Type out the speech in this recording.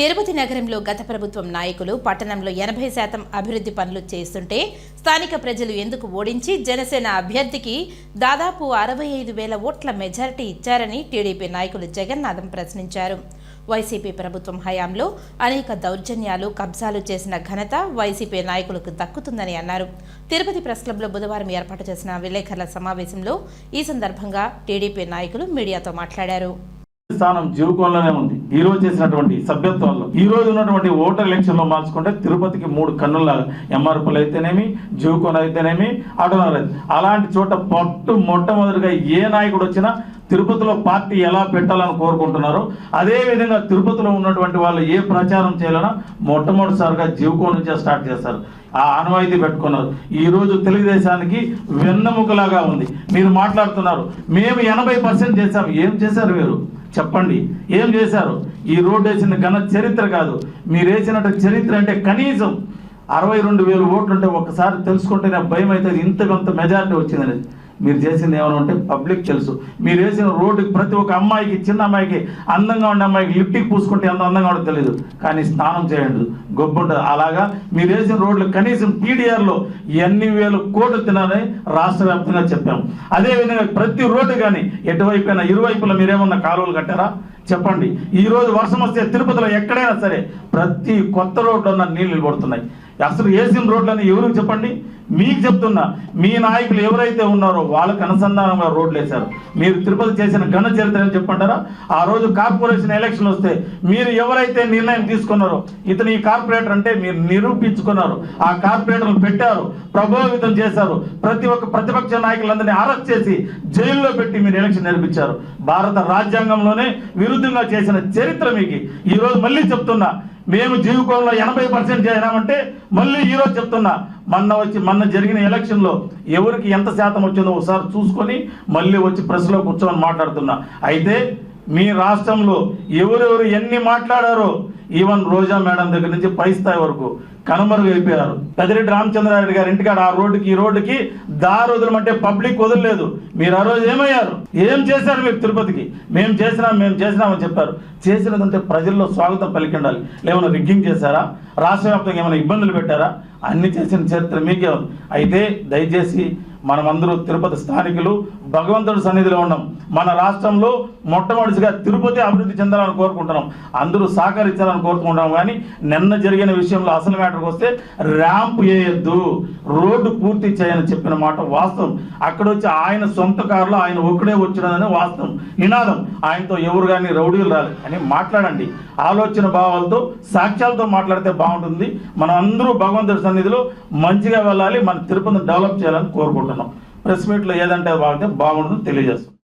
తిరుపతి నగరంలో గత ప్రభుత్వం నాయకులు పట్టణంలో ఎనభై శాతం అభివృద్ధి పనులు చేస్తుంటే స్థానిక ప్రజలు ఎందుకు ఓడించి జనసేన అభ్యర్థికి దాదాపు అరవై ఐదు వేల ఓట్ల మెజారిటీ ఇచ్చారని టీడీపీ నాయకులు జగన్నాథం ప్రశ్నించారు. వైసీపీ ప్రభుత్వం హయాంలో అనేక దౌర్జన్యాలు కబ్జాలు చేసిన ఘనత వైసీపీ నాయకులకు దక్కుతుందని అన్నారు. తిరుపతి ప్రెస్ క్లబ్లో బుధవారం ఏర్పాటు చేసిన విలేకరుల సమావేశంలో ఈ సందర్భంగా టీడీపీ నాయకులు మీడియాతో మాట్లాడారు. స్థానం జీవకోణంలోనే ఉంది. ఈ రోజు చేసినటువంటి సభ్యత్వాల్లో ఈ రోజు ఉన్నటువంటి ఓటర్ ఎలక్షన్లో మార్చుకుంటే తిరుపతికి మూడు కన్నుల ఎంఆర్పులు అయితేనేమి జీవకోన అయితేనేమి ఆటోనగర్ అలాంటి చోట పట్టు మొట్టమొదటిగా ఏ నాయకుడు వచ్చినా తిరుపతిలో పార్టీ ఎలా పెట్టాలని కోరుకుంటున్నారో అదే విధంగా తిరుపతిలో ఉన్నటువంటి వాళ్ళు ఏ ప్రచారం చేయాలన్నా మొట్టమొదటిసారిగా జీవకోణ నుంచే స్టార్ట్ చేస్తారు. ఆ ఆనవాయితీ పెట్టుకున్నారు. ఈ రోజు తెలుగుదేశానికి వెన్నెముకలాగా ఉంది. మీరు మాట్లాడుతున్నారు. మేము ఎనభై పర్సెంట్ చేశాం. ఏం చేశారు మీరు? చెప్పండి. ఏం చేశారు? ఈ రోడ్డు వేసిన ఘన చరిత్ర కాదు. మీరు వేసినట్టు చరిత్ర అంటే కనీసం అరవై రెండు వేలు ఓట్లు ఉంటే ఒకసారి తెలుసుకుంటేనే భయం అయితే ఇంత కొంత మెజారిటీ వచ్చిందని మీరు చేసింది ఏమైనా ఉంటే పబ్లిక్ తెలుసు. మీరు వేసిన రోడ్డుకి ప్రతి ఒక్క అమ్మాయికి చిన్న అమ్మాయికి అందంగా ఉండే అమ్మాయికి లిప్టిక్ పూసుకుంటే ఎంత అందంగా ఉండదు తెలియదు కానీ స్నానం చేయండి. గొప్ప ఉంటుంది. అలాగా మీరు వేసిన రోడ్లు కనీసం పీడిఆర్లో ఎన్ని వేలు కోట్లు తినాలని రాష్ట్ర వ్యాప్తంగా చెప్పాము. అదేవిధంగా ప్రతి రోడ్డు కానీ ఎటువైపున ఇరువైపులా మీరేమన్నా కాలువలు కట్టారా? చెప్పండి. ఈరోజు వర్షం వస్తే తిరుపతిలో ఎక్కడైనా సరే ప్రతి కొత్త రోడ్లో ఉన్న నీళ్ళు నిలబడుతున్నాయి. అసలు వేసిన రోడ్లని ఎవరికి చెప్పండి? మీకు చెప్తున్నా మీ నాయకులు ఎవరైతే ఉన్నారో వాళ్ళకి అనుసంధానంగా రోడ్లు వేశారు. మీరు తిరుపతి చేసిన ఘన చరిత్ర అని చెప్పంటారా? ఆ రోజు కార్పొరేషన్ ఎలక్షన్ వస్తే మీరు ఎవరైతే నిర్ణయం తీసుకున్నారో ఇతను ఈ కార్పొరేటర్ అంటే మీరు నిరూపించుకున్నారు. ఆ కార్పొరేటర్ను పెట్టారు ప్రభావితం చేశారు. ప్రతి ఒక్క ప్రతిపక్ష నాయకులందరినీ అరెస్ట్ చేసి జైల్లో పెట్టి మీరు ఎలక్షన్ నిర్మించారు భారత రాజ్యాంగంలోనే విరుద్ధంగా చేసిన చరిత్ర మీకు. ఈ రోజు మళ్ళీ చెప్తున్నా మేము జీవితంలో ఎనభై పర్సెంట్ చేసినామంటే మళ్ళీ ఈరోజు చెప్తున్నా మొన్న వచ్చి మొన్న జరిగిన ఎలక్షన్లో ఎవరికి ఎంత శాతం వచ్చిందో ఒకసారి చూసుకొని మళ్ళీ వచ్చి ప్రెస్లో కూర్చొని మాట్లాడుతున్నా. అయితే మీ రాష్ట్రంలో ఎవరెవరు ఎన్ని మాట్లాడారో ఈవెన్ రోజా మేడం దగ్గర నుంచి పై స్థాయి వరకు కనుమరుగైపోయారు పెదిరెడ్డి రామచంద్రారెడ్డి గారి ఇంటికాడ ఆ రోడ్డుకి ఈ రోడ్డుకి దారి వదలమంటే పబ్లిక్ వదలలేదు. మీరు ఆ రోజు ఏమయ్యారు? ఏం చేశారు మీరు తిరుపతికి? మేము చేసినాం మేము చేసినామని చెప్పారు. చేసినదంటే ప్రజల్లో స్వాగతం పలికి ఉండాలి లేవన్నా రిగ్గింగ్ చేశారా? రాష్ట్ర వ్యాప్తంగా ఏమైనా ఇబ్బందులు పెట్టారా? అన్ని చేసిన చరిత్ర మీకే అయితే దయచేసి మనమందరూ తిరుపతి స్థానికులు భగవంతుడి సన్నిధిలో ఉన్నాం. మన రాష్ట్రంలో మొట్టమొదటిగా తిరుపతి అభివృద్ధి చెందాలని కోరుకుంటున్నాం. అందరూ సహకరించాలని కోరుకుంటున్నాం కానీ నిన్న జరిగిన విషయంలో అసలు మ్యాటర్కి వస్తే ర్యాంప్ వేయద్దు రోడ్డు పూర్తి చేయని చెప్పిన మాట వాస్తవం. అక్కడ వచ్చి ఆయన సొంత కారులో ఆయన ఒక్కడే వచ్చినదని వాస్తవం. నినాదం. ఆయనతో ఎవరు కానీ రౌడీలు రాలి అని మాట్లాడండి. ఆలోచన భావాలతో సాక్ష్యాలతో మాట్లాడితే బాగుంటుంది. మనం అందరూ భగవంతుడి సన్నిధిలో మంచిగా వెళ్ళాలి. మన తిరుపతిని డెవలప్ చేయాలని కోరుకుంటున్నాం. ప్రెస్ మీట్లో ఏదంటే బాగుంటే బాగుంటుందని తెలియజేస్తాం.